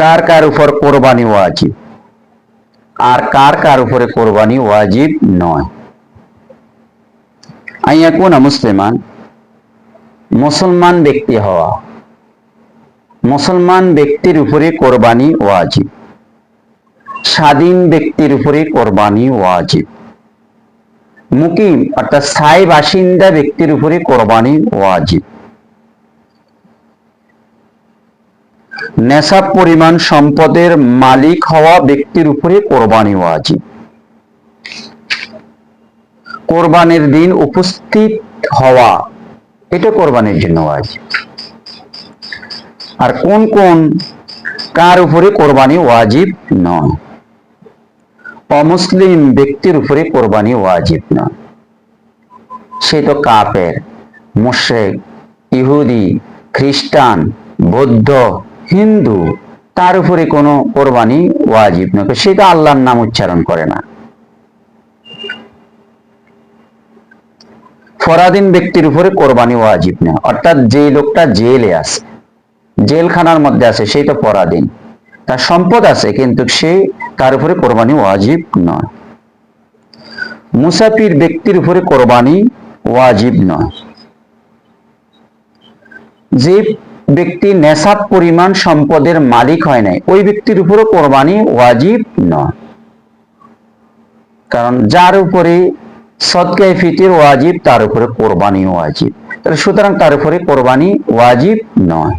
কার কার উপর কোরবানি ওয়াজিব? আর কার কার উপরে কোরবানি ওয়াজিব নয়? আইয়াকুনা মুসলিমান, মুসলমান ব্যক্তি হওয়া, মুসলমান ব্যক্তির উপরে কোরবানি ওয়াজিব, স্বাধীন ব্যক্তির উপরে কোরবানি ওয়াজিব, মুকিম অর্থাৎ স্থায়ী বাসিন্দা ব্যক্তির উপরে কোরবানি ওয়াজিব। নেশাব পরিমাণ সম্পদের মালিক হওয়া ব্যক্তির উপরে কোরবানি ওয়াজিব। কোরবানির দিন উপস্থিত হওয়া, এটা কোরবানির জন্য ওয়াজিব। আর কোন কোন কার উপরে কোরবানি ওয়াজিব নয়। অমুসলিম ব্যক্তির উপরে কোরবানি ওয়াজিব নয়। সে তো কাপের মুশেক ইহুদি, খ্রিস্টান, বৌদ্ধ হিন্দু, তার উপরে কোনো কোরবানি ওয়াজিব নয় সে তো আল্লাহর নাম উচ্চারণ করে না। ফরাদিন ব্যক্তির উপরে কোরবানি ওয়াজিব না অর্থাৎ যে লোকটা জেলে আছে, জেলখানার মধ্যে আছে সেই তো পরাধীন তার সম্পদ আছে, কিন্তু সে তার উপরে কোরবানি ওয়াজিব নয়। মুসাফির ব্যক্তির উপরে কোরবানি ওয়াজিব নয়। যে ব্যক্তি নেশাব পরিমাণ সম্পদের মালিক হয় নাই। ওই ব্যক্তির উপরও কোরবানি ওয়াজিব নয়। কারণ যার উপরে সৎকায় ফিতির ওয়াজিব, তার উপরে কোরবানি ওয়াজিব। সুতরাং তার উপরে কোরবানি ওয়াজিব নয়।